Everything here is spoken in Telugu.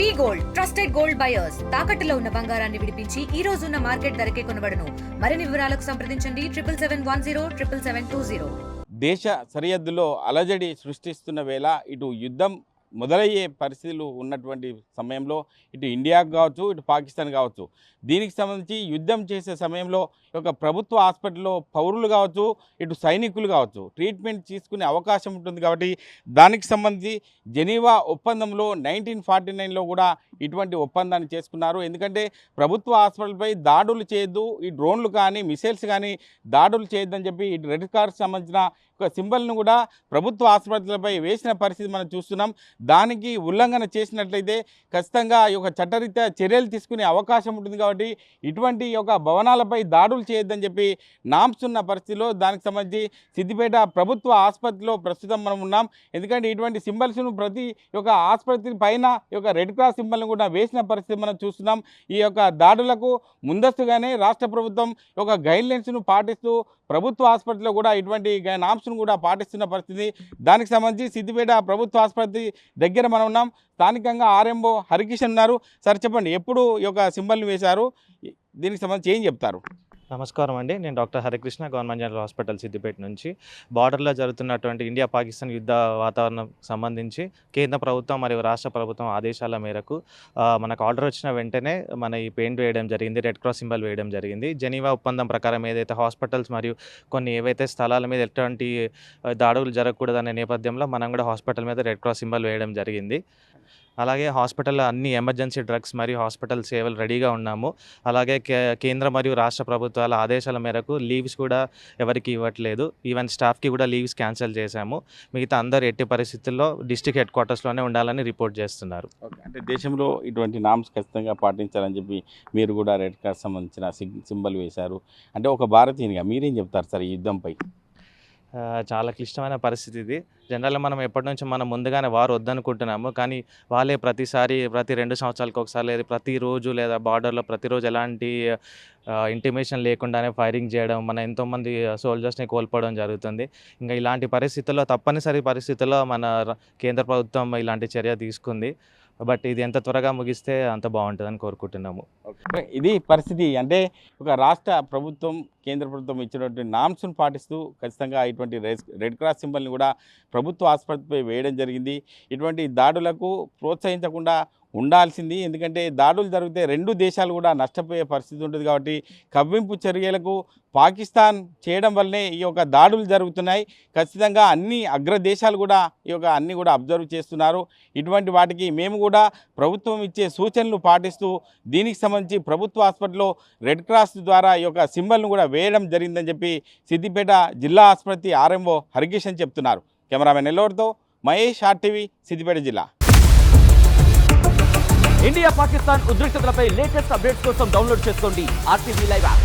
V gold trusted gold buyers. తాకట్టులో ఉన్న బంగారాన్ని విడిపించి ఈ రోజు ఉన్న మార్కెట్ ధరకే కొనబడను. మరిన్ని వివరాలకు సంప్రదించండి. Triple seven one zero triple seven two zero. దేశ సరిహద్దులో అలజడి సృష్టిస్తున్న వేళ ఇటు యుద్ధం మొదలయ్యే పరిస్థితులు ఉన్నటువంటి సమయంలో ఇటు ఇండియాకు కావచ్చు ఇటు పాకిస్తాన్ కావచ్చు. దీనికి సంబంధించి యుద్ధం చేసే సమయంలో ఒక ప్రభుత్వ హాస్పిటల్లో పౌరులు కావచ్చు ఇటు సైనికులు కావచ్చు ట్రీట్మెంట్ తీసుకునే అవకాశం ఉంటుంది కాబట్టి దానికి సంబంధించి జెనీవా ఒప్పందంలో నైన్టీన్ ఫార్టీ నైన్లో కూడా ఇటువంటి ఒప్పందాన్ని చేసుకున్నారు. ఎందుకంటే ప్రభుత్వ హాస్పిటల్పై దాడులు చేయొద్దు ఈ డ్రోన్లు కానీ మిసైల్స్ కానీ దాడులు చేయొద్దని చెప్పి ఇటు రెడ్ కార్డ్స్ సంబంధించిన ఒక సింబల్ను కూడా ప్రభుత్వ ఆసుపత్రులపై వేసిన పరిస్థితి మనం చూస్తున్నాం. దానికి ఉల్లంఘన చేసినట్లయితే ఖచ్చితంగా ఈ యొక్క చట్టరీత్యా చర్యలు తీసుకునే అవకాశం ఉంటుంది కాబట్టి ఇటువంటి యొక్క భవనాలపై దాడులు చేయొద్దని చెప్పి నామ్స్ ఉన్న పరిస్థితిలో దానికి సంబంధించి సిద్దిపేట ప్రభుత్వ ఆసుపత్రిలో ప్రస్తుతం మనం ఉన్నాం. ఎందుకంటే ఇటువంటి సింబల్స్ను ప్రతి యొక్క ఆసుపత్రి పైన ఈ యొక్క రెడ్ క్రాస్ సింబల్ను కూడా వేసిన పరిస్థితి మనం చూస్తున్నాం. ఈ యొక్క దాడులకు ముందస్తుగానే రాష్ట్ర ప్రభుత్వం ఒక గైడ్లైన్స్ను పాటిస్తూ ప్రభుత్వ ఆసుపత్రిలో కూడా ఇటువంటి నామ్స్ను కూడా పాటిస్తున్న పరిస్థితి. దానికి సంబంధించి సిద్దిపేట ప్రభుత్వ ఆసుపత్రి దగ్గర మనం ఉన్నాం. స్థానికంగా ఆర్ఎంఓ హరికిషన్ ఉన్నారు. సార్ చెప్పండి ఎప్పుడు ఈ యొక్క సింబల్ని వేశారు? దీనికి సంబంధించి ఏం చెప్తారు? నమస్కారం అండి. నేను doctor Harikrishna government general hospital Siddipet నుంచి. బార్డర్లో జరుగుతున్నటువంటి ఇండియా పాకిస్తాన్ యుద్ధ వాతావరణం సంబంధించి కేంద్ర ప్రభుత్వం మరియు రాష్ట్ర ప్రభుత్వం ఆదేశాల మేరకు మనకు ఆర్డర్ వచ్చిన వెంటనే మన ఈ పెయింట్ వేయడం జరిగింది రెడ్ క్రాస్ సింబల్ వేయడం జరిగింది. జెనీవా ఒప్పందం ప్రకారం ఏదైతే హాస్పిటల్స్ మరియు కొన్ని ఏవైతే స్థలాల మీద ఎటువంటి దాడులు జరగకూడదనే నేపథ్యంలో మనం కూడా హాస్పిటల్ మీద రెడ్ క్రాస్ సింబల్ వేయడం జరిగింది. అలాగే హాస్పిటల్ అన్ని ఎమర్జెన్సీ డ్రగ్స్ మరియు హాస్పిటల్ సేవలు రెడీగా ఉన్నాము. అలాగే కే- కేంద్ర మరియు రాష్ట్ర ప్రభుత్వాల ఆదేశాల మేరకు లీవ్స్ కూడా ఎవరికి ఇవ్వట్లేదు. ఈవెన్ స్టాఫ్కి కూడా లీవ్స్ క్యాన్సిల్ చేశాము. మిగతా అందరు ఎట్టి పరిస్థితుల్లో డిస్టిక్ హెడ్ క్వార్టర్స్లోనే ఉండాలని రిపోర్ట్ చేస్తున్నారు. ఓకే. అంటే దేశంలో ఇటువంటి నామ్స్ ఖచ్చితంగా పాటించాలని చెప్పి మీరు కూడా రెడ్ క్రాస్ సంబంధించిన సింబల్ వేశారు. అంటే ఒక భారతీయునిగా మీరేం చెప్తారు సార్ ఈ యుద్ధంపై? చాలా క్లిష్టమైన పరిస్థితి ఇది. జనరల్గా మనం ఎప్పటి నుంచి మనం ముందుగానే వారు వద్దనుకుంటున్నాము కానీ వాళ్ళే ప్రతిసారి ప్రతి రెండు సంవత్సరాలకు ఒకసారి లేదా ప్రతిరోజు లేదా బార్డర్లో ప్రతిరోజు ఎలాంటి ఇంటిమేషన్ లేకుండానే ఫైరింగ్ చేయడం మన ఎంతోమంది సోల్జర్స్ని కోల్పోవడం జరుగుతుంది. ఇంకా ఇలాంటి పరిస్థితుల్లో తప్పనిసరి పరిస్థితుల్లో మన కేంద్ర ప్రభుత్వం ఇలాంటి చర్య తీసుకుంది. బట్ ఇది ఎంత త్వరగా ముగిస్తే అంత బాగుంటుందని కోరుకుంటున్నాము. ఇది పరిస్థితి. అంటే ఒక రాష్ట్ర ప్రభుత్వం కేంద్ర ప్రభుత్వం ఇచ్చినటువంటి నామ్స్ను పాటిస్తూ ఖచ్చితంగా ఇటువంటి రెడ్ రెడ్ క్రాస్ సింబల్ని కూడా ప్రభుత్వ ఆసుపత్రిపై వేయడం జరిగింది. ఇటువంటి దాడులకు ప్రోత్సహించకుండా ఉండాల్సింది. ఎందుకంటే దాడులు జరిగితే రెండు దేశాలు కూడా నష్టపోయే పరిస్థితి ఉంటుంది కాబట్టి కవ్వింపు చర్యలకు పాకిస్తాన్ చేయడం వల్లనే ఈ యొక్క దాడులు జరుగుతున్నాయి. ఖచ్చితంగా అన్ని అగ్ర దేశాలు కూడా ఈ యొక్క అన్ని కూడా అబ్జర్వ్ చేస్తున్నారు. ఇటువంటి వాటికి మేము కూడా ప్రభుత్వం ఇచ్చే సూచనలు పాటిస్తూ దీనికి సంబంధించి ప్రభుత్వ హాస్పిటల్లో రెడ్ క్రాస్ ద్వారా ఈ యొక్క సింబల్ను కూడా వేయడం జరిగిందని చెప్పి సిద్దిపేట జిల్లా ఆసుపత్రి ఆర్ఎంఓ హరికిషన్ చెప్తున్నారు. కెమెరామెన్ నెల్లూరుతో మహేష్ ఆర్టీవీ సిద్దిపేట జిల్లా. ఇండియా పాకిస్తాన్ ఉద్రిక్తతలపై లేటెస్ట్ అప్డేట్స్ కోసం డౌన్లోడ్ చేసుకోండి ఆర్టీవీ లైవ్ యాప్.